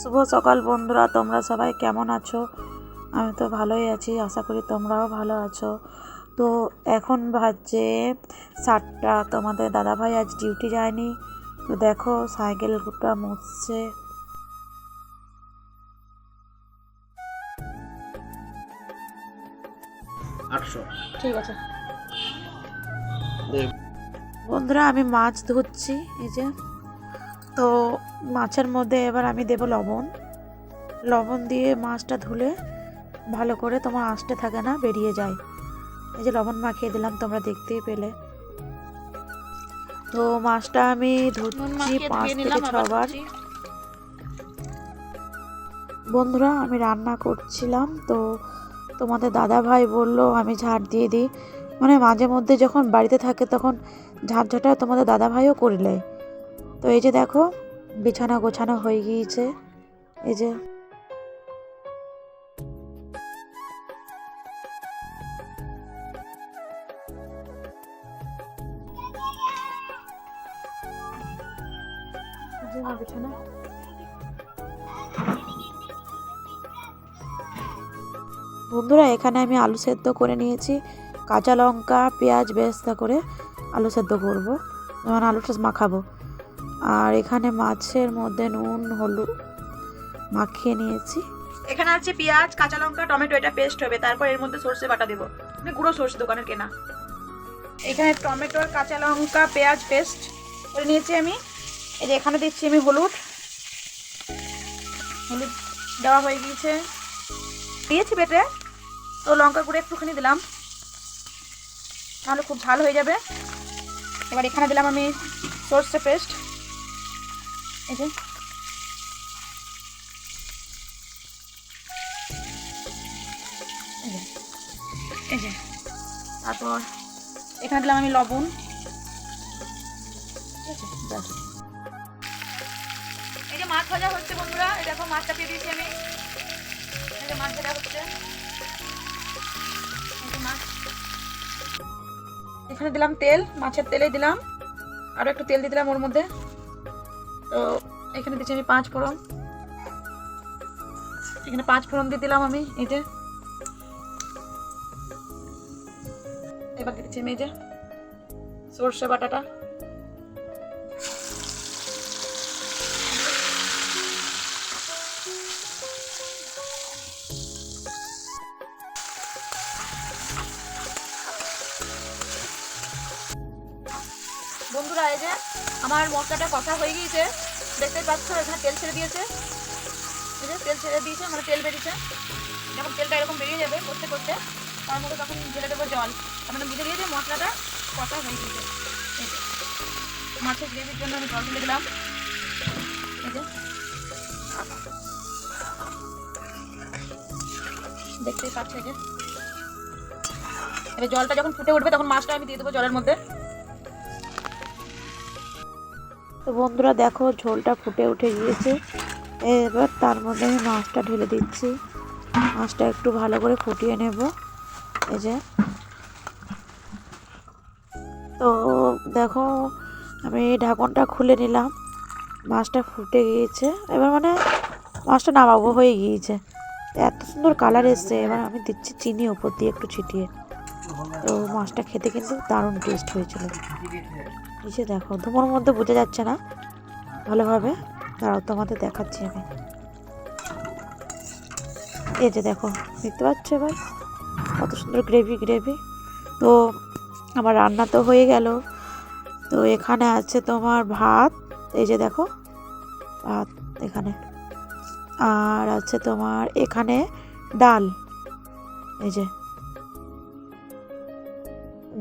শুভ সকাল বন্ধুরা তোমরা সবাই কেমন আছো? আমি তো ভালোই আছি আশা করি তোমরাও ভালো আছো। তো এখন বাজছে সাতটা তোমাদের দাদাভাই আজ ডিউটি যায়নি। তো দেখো সাইকেলটা মুছছে। আটশো। ঠিক আছে। বন্ধুরা আমি মাছ ধরছি এই যে। তো মাছের মধ্যে এবার আমি দেব লবণ। লবণ দিয়ে মাছটা ধুলে ভালো করে তোমার আঁশটে থাকে না বেরিয়ে যায়। এই যে লবণ মাখিয়ে দিলাম তোমরা দেখতেই পেলে। তো মাছটা আমি ধুচ্ছি পাঁচ থেকে ছবার। বন্ধুরা আমি রান্না করছিলাম তো তোমাদের দাদা ভাই বলল আমি ঝাড় দিয়ে দিই। মানে মাঝে মধ্যে যখন বাড়িতে থাকে তখন ঝাড় ঝাঁটা তোমাদের দাদা ভাইও করলে। তো এই যে দেখো, বিছানা গোছানো হয়ে গিয়েছে। এই যে। বন্ধুরা, এখানে আমি আলু সেদ্ধ করে নিয়েছি। কাঁচা লঙ্কা, পেঁয়াজ বেস্তা করে আলু সেদ্ধ করব। যেমন আলুটা মাখাবো। আর এখানে মাছের মধ্যে নুন, হলুদ মাখিয়ে নিয়েছি। এখানে আছে পেঁয়াজ, কাঁচা লঙ্কা, টমেটো, এটা পেস্ট হবে। তারপর এর মধ্যে সর্ষে বাটা দেবো। মানে গুঁড়ো সর্ষে দোকানের কেনা। এখানে টমেটো আর কাঁচা লঙ্কা, পেঁয়াজ পেস্ট করে নিয়েছি আমি। এই যে এখানে দিচ্ছি আমি হলুদ। হলুদ দেওয়া হয়ে গিয়েছে। দিয়েছি বেটে। তো লঙ্কা গুঁড়ো একটুখানি দিলাম। তাহলে খুব ঝাল হয়ে যাবে। এবার এখানে দিলাম আমি সর্ষে পেস্ট এই যে। এই যে। তারপর? এখানে দিলাম আমি লবণ। এই যে মাছ ভাজা হচ্ছে বন্ধুরা এই দেখো মাছটা দিয়ে দিয়েছি আমি। এই যে মাছ ভাজা হচ্ছে। মাছ। এখানে দিলাম তেল মাছের তেলেই দিলাম। আরও একটু তেল দিয়ে দিলাম ওর মধ্যে। তো এখানে দিচ্ছি আমি পাঁচ ফোড়ন। এখানে পাঁচ ফোড়ন দিয়ে দিলাম আমি, এই যে। এবার দিচ্ছি আমি এই যে সর্ষে বাটাটা। বন্ধুরা, এই যে আমার মশলাটা কষা হয়ে গিয়েছে। দেখতে পাচ্ছ, এখানে তেল ছেড়ে দিয়েছে। এই যে তেল ছেড়ে দিয়েছে মানে তেল বেরিয়েছে। যখন তেলটা এরকম বেরিয়ে যাবে করতে করতে, তার মধ্যে তখন ঢেলে দেবো জল। তার মানে বুঝে গিয়েছে মশলাটা কষা হয়ে গিয়েছে। মাছের গ্রেভির জন্য আমি জল ঢেলে দিলাম। এই যে দেখতেই পাচ্ছ যে। এবার জলটা যখন ফুটে উঠবে, তখন মাছটা আমি দিয়ে দেবো জলের মধ্যে। তো বন্ধুরা দেখো, ঝোলটা ফুটে উঠে গিয়েছে। এবার তার মধ্যে আমি মাছটা ঢেলে দিচ্ছি। মাছটা একটু ভালো করে ফুটিয়ে নেব। এই যে। তো দেখো, আমি ঢাকনটা খুলে নিলাম। মাছটা ফুটে গিয়েছে। এবার মানে মাছটা নামাবো হয়ে গিয়েছে। এত সুন্দর কালার এসছে। এবার আমি দিচ্ছি চিনি ওপর দিয়ে একটু ছিটিয়ে। তো মাছটা খেতে কিন্তু দারুণ টেস্ট হয়েছিল। এই দেখো ধুমোর মধ্যে বোঝা যাচ্ছে না। ভালোভাবে, দাঁড়াও, তোমাদের দেখাচ্ছি আমি। এই যে দেখো, দেখতে পাচ্ছ এবার? কত সুন্দর গ্রেভি গ্রেভি তো আমার রান্না তো হয়ে গেল। তো এখানে আছে তোমার ভাত, এই যে দেখো, ভাত এখানে। আর আছে তোমার এখানে ডাল, এই যে।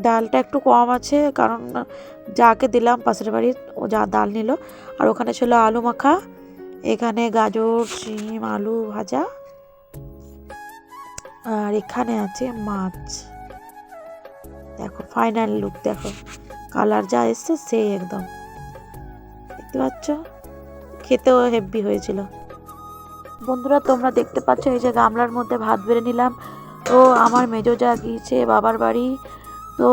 ডালটা একটু কম আছে, কারণ যাকে দিলাম, পাশের বাড়ির, ও যা ডাল নিল। আর ওখানে ছিল আলু মাখা, এখানে গাজর, শিম, আলু ভাজা। আর এখানে আছে মাছ। দেখো ফাইনাল লুক দেখো। কালার যা এসছে, সেই একদম। দেখতে পাচ্ছ? খেতেও হেভি হয়েছিল। বন্ধুরা, তোমরা দেখতে পাচ্ছ, এই যে গামলার মধ্যে ভাত বেড়ে নিলাম। তো আমার মেজো যা গিয়েছে বাবার বাড়ি তো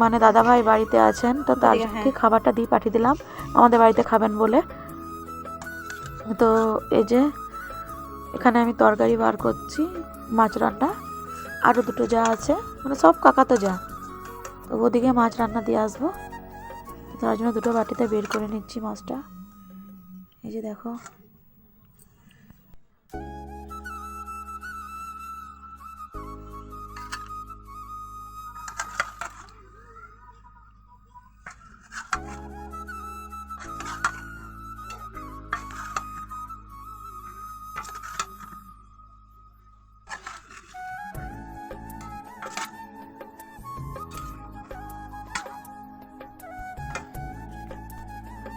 মানে দাদাভাই বাড়িতে আছেন তো হ্যাঁ। তাদেরকে খাবারটা দিয়ে পাঠিয়ে দিলাম। আমাদের বাড়িতে খাবেন বলে। তো এই যে এখানে আমি তরকারি বার করছি মাছ রান্না। আরও দুটো যা আছে মানে সব কাকা তো যা। তো ওদিকে মাছ রান্না দিয়ে আসব। তার জন্য দুটো বাটিতে বের করে নিচ্ছি মাছটা। এই যে দেখো।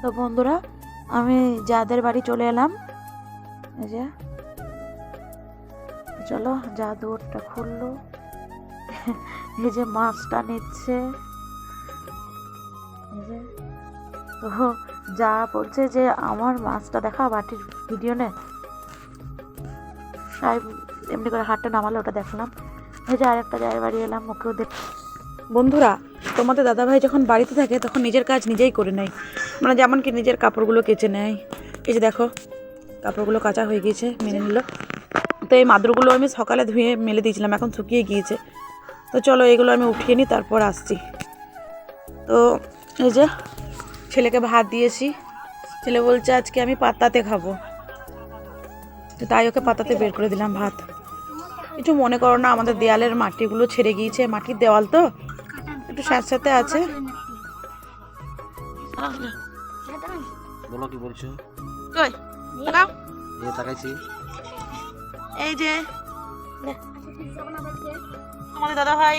তো বন্ধুরা, আমি যাদের বাড়ি চলে এলাম, এই যে, চলো যা দুয়ারটা খুললো। এই যে মাছটা নিচ্ছে। তো যা বলছে যে আমার মাছটা দেখা, বাটির ভিডিও নে। সাহেব এমনি করে হাটটা নামালে ওটা দেখলাম। এই যে আরেকটা জায়গায় বাড়ি এলাম, ওকেও দেখ বন্ধুরা তোমাদের দাদাভাই যখন বাড়িতে থাকে, তখন নিজের কাজ নিজেই করে নেয়। মানে যেমন কি নিজের কাপড়গুলো কেচে নেয়। এই যে দেখো, কাপড়গুলো কাঁচা হয়ে গিয়েছে, মেনে নিল। তো এই মাদুরগুলো আমি সকালে ধুয়ে মেলে দিয়েছিলাম, এখন শুকিয়ে গিয়েছে। তো চলো এগুলো আমি উঠিয়ে নিই, তারপর আসছি। তো এই যে ছেলেকে ভাত দিয়েছি। ছেলে বলছে, আজকে আমি পাতাতে খাব। তো তাই ওকে পাতাতে বের করে দিলাম ভাত। কিছু মনে করো না, আমাদের দেয়ালের মাটিগুলো ছেড়ে গিয়েছে, মাটির দেওয়াল তো? একটু সাথে সাথে আছে। বলো কি বলছো? কই? তাকাও। এই তাকাইছি। এই যে আমাদের দাদা ভাই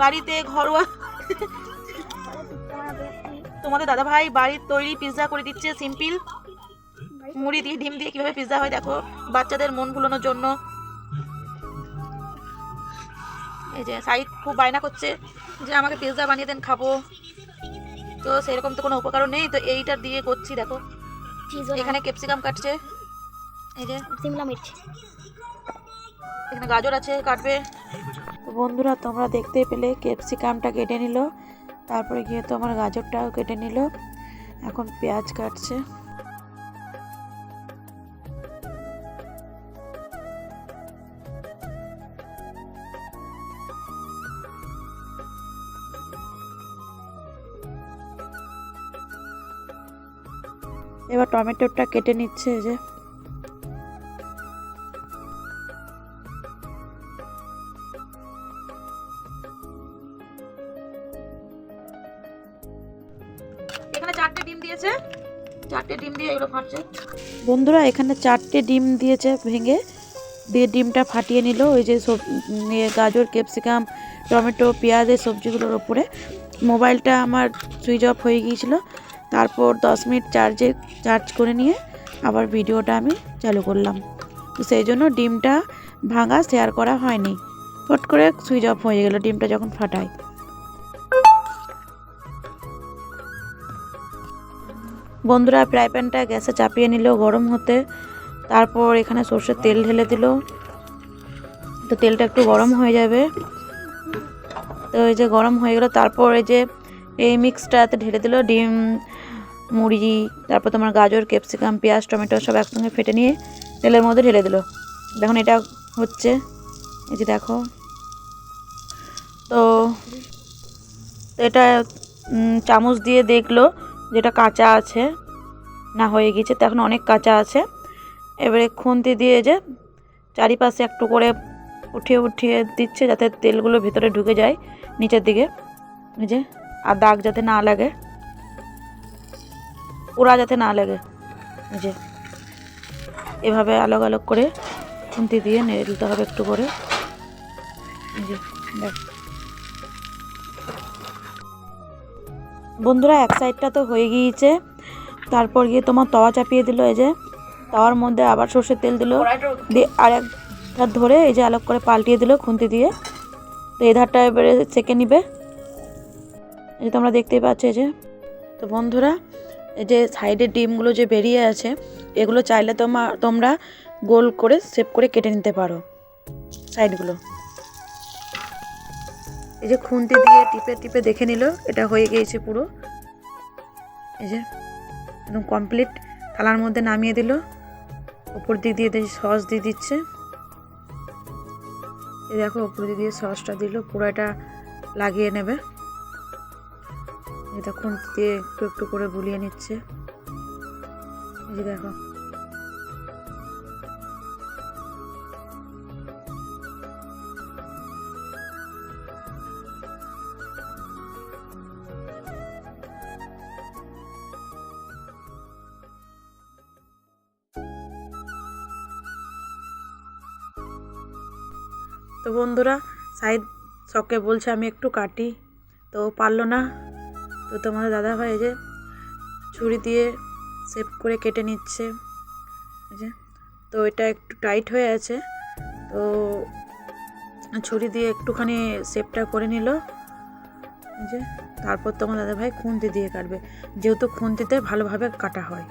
বাড়িতে ঘরোয়া তোমাদের দাদা ভাই বাড়ির তৈরি পিৎজা করে দিচ্ছে সিম্পল মুড়ি দিয়ে ডিম দিয়ে কীভাবে পিৎজা হয় দেখো বাচ্চাদের মন ভুলানোর জন্য। এই যে সাইড খুব বায়না করছে যে আমাকে পিৎজা বানিয়ে দেন খাব। তো সেরকম তো কোনো উপকারও নেই তো এইটা দিয়ে করছি দেখো। এখানে ক্যাপসিকাম কাটছে। এই যে শিমলা মির্চ। এখানে গাজর আছে কাটবে। তো বন্ধুরা তোমরা দেখতে পেলে ক্যাপসিকামটা কেটে নিল। তারপরে গিয়ে তোমার গাজরটাও কেটে নিল। এখন পেঁয়াজ কাটছে। এবার টমেটোটা কেটে নিচ্ছে এই যে। এখানে চারটে ডিম দিয়েছে। চারটে ডিম দিয়ে এগুলো ফাটছে বন্ধুরা এখানে চারটে ডিম দিয়েছে ভেঙে। দিয়ে ডিমটা ফাটিয়ে নিল ওই যে সব ইয়ে গাজর ক্যাপসিকাম টমেটো পেঁয়াজ এই সবজিগুলোর ওপরে। মোবাইলটা আমার সুইচ অফ হয়ে গিয়েছিল। তারপর দশ মিনিট চার্জে চার্জ করে নিয়ে আবার ভিডিওটা আমি চালু করলাম। তো সেই জন্য ডিমটা ভাঙা শেয়ার করা হয়নি। ফট করে সুইচ অফ হয়ে গেল, ডিমটা যখন ফাটাই বন্ধুরা ফ্রাই প্যানটা গ্যাসে চাপিয়ে নিল গরম হতে। তারপর এখানে সর্ষের তেল ঢেলে দিল। তো তেলটা একটু গরম হয়ে যাবে। তো এই যে গরম হয়ে গেল, তারপর এই যে এই মিক্সটাতে ঢেলে দিল, ডিম, মুড়ি, তারপর তোমার গাজর, ক্যাপসিকাম, পেঁয়াজ, টমেটো সব একসঙ্গে ফেটে নিয়ে তেলের মধ্যে ঢেলে দিল। দেখুন এটা হচ্ছে, এই যে দেখো। তো এটা চামচ দিয়ে দেখল যেটা কাঁচা আছে, না হয়ে গেছে তো অনেক কাঁচা আছে। এবারে খুন্তি দিয়ে যে চারিপাশে একটু করে উঠিয়ে উঠিয়ে দিচ্ছে যাতে তেলগুলো ভিতরে ঢুকে যায় নিচের দিকে। এই যে আর দাগ যাতে না লাগে। পোড়া যাতে না লাগে। এই যে এভাবে আলোক আলোক করে খুন্তি দিয়ে নেড়ে দিতে হবে একটু করে। যে দেখ। বন্ধুরা এক সাইডটা তো হয়ে গিয়েছে। তারপর গিয়ে তোমার তাওয়া চাপিয়ে দিল এই যে। তাওয়ার মধ্যে আবার সর্ষের তেল দিল। দিয়ে আর এক ধার এই যে আলোক করে পাল্টিয়ে দিল খুন্তি দিয়ে। তো এই ধারটা এবারে সেকে নিবে। এই যে তোমরা দেখতেই পাচ্ছ এই যে। তো বন্ধুরা, এই যে সাইডের ডিমগুলো যে বেরিয়ে আছে, এগুলো চাইলে তোমার তোমরা গোল করে শেপ করে কেটে নিতে পারো সাইডগুলো। এই যে খুন্তি দিয়ে টিপে টিপে দেখে নিল, এটা হয়ে গিয়েছে পুরো। এই যে একদম কমপ্লিট থালার মধ্যে নামিয়ে দিল উপর দিক দিয়ে দিয়ে সস দিয়ে দিচ্ছে। এই দেখো উপর দিক দিয়ে সসটা দিল, পুরো এটা লাগিয়ে নেবে। এটা খুন দিয়ে একটু একটু করে বুলিয়ে নিচ্ছে। এই যে দেখো। তো বন্ধুরা সাইদ শখে বলছে আমি একটু কাটি। তো পারল না। তো তোমাদের দাদা ভাই যে ছুরি দিয়ে সেভ করে কেটে নিচ্ছে। যে, তো এটা একটু টাইট হয়ে আছে। তো ছুরি দিয়ে একটুখানি সেপটা করে নিল। যে, তারপর তোমার দাদা ভাই খুন্তি দিয়ে কাটবে। যেহেতু খুন্তিতে ভালোভাবে কাটা হয়।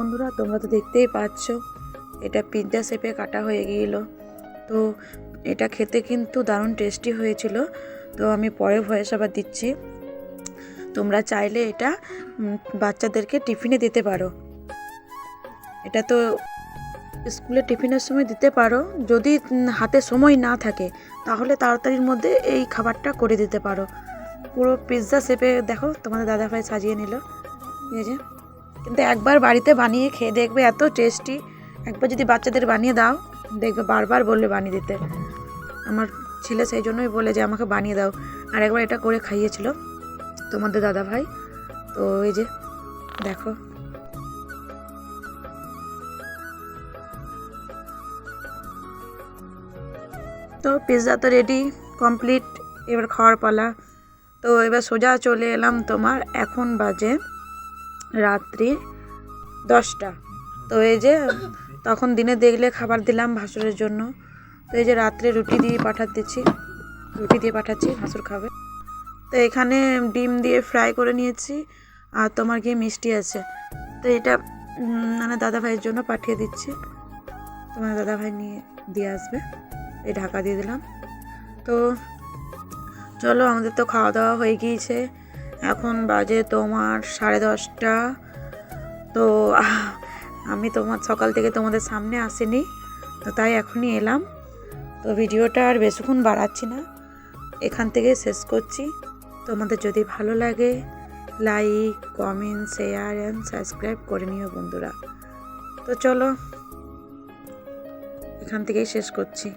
বন্ধুরা, তোমরা তো দেখতেই পাচ্ছ, এটা পিৎজা শেপে কাটা হয়ে গিয়েছিল তো এটা খেতে কিন্তু দারুণ টেস্টি হয়েছিল। তো আমি পরে ভয়েস আবার দিচ্ছি। তোমরা চাইলে এটা বাচ্চাদেরকে টিফিনে দিতে পারো। এটা তো স্কুলে টিফিনের সময় দিতে পারো। যদি হাতে সময় না থাকে, তাহলে তাড়াতাড়ির মধ্যে এই খাবারটা করে দিতে পারো। পুরো পিৎজা শেপে দেখো, তোমাদের দাদাভাই সাজিয়ে নিল। ঠিক যে। কিন্তু একবার বাড়িতে বানিয়ে খেয়ে দেখবে এত টেস্টি। একবার যদি বাচ্চাদের বানিয়ে দাও, দেখবে বারবার বলবে বানিয়ে দিতে। আমার ছেলে সেই জন্যই বলে যে, আমাকে বানিয়ে দাও। আর একবার এটা করে খাইয়েছিল তোমাদের দাদা ভাই তো এই যে, দেখো। তো পিৎজা তো রেডি কমপ্লিট এবার খাওয়ার পালা। তো এবার সোজা চলে এলাম তোমার এখন বাজে রাত্রি দশটা। তো এই যে তখন দিনে দেখলে খাবার দিলাম ভাসুরের জন্য। তো এই যে রাত্রে রুটি দিয়ে পাঠাতেছি রুটি দিয়ে পাঠাচ্ছি, ভাসুর খাবে। তো এখানে ডিম দিয়ে ফ্রাই করে নিয়েছি আর তোমার গিয়ে মিষ্টি আছে। তো এটা মানে দাদা ভাইয়ের জন্য পাঠিয়ে দিচ্ছি। তোমার দাদা ভাই নিয়ে, দিয়ে আসবে। এই ঢাকা দিয়ে দিলাম। তো চলো আমাদের তো খাওয়া দাওয়া হয়ে গিয়েছে। এখন বাজে তোমার সাড়ে দশটা। তো, আমি তোমার সকাল থেকে তোমাদের সামনে আসিনি, তো তাই এখনই এলাম। তো ভিডিওটা আর বেশিক্ষণ বাড়াচ্ছি না, এখান থেকে শেষ করছি। তোমাদের যদি ভালো লাগে like comment share and subscribe করে নিও বন্ধুরা। তো চলো, এখান থেকেই শেষ করছি।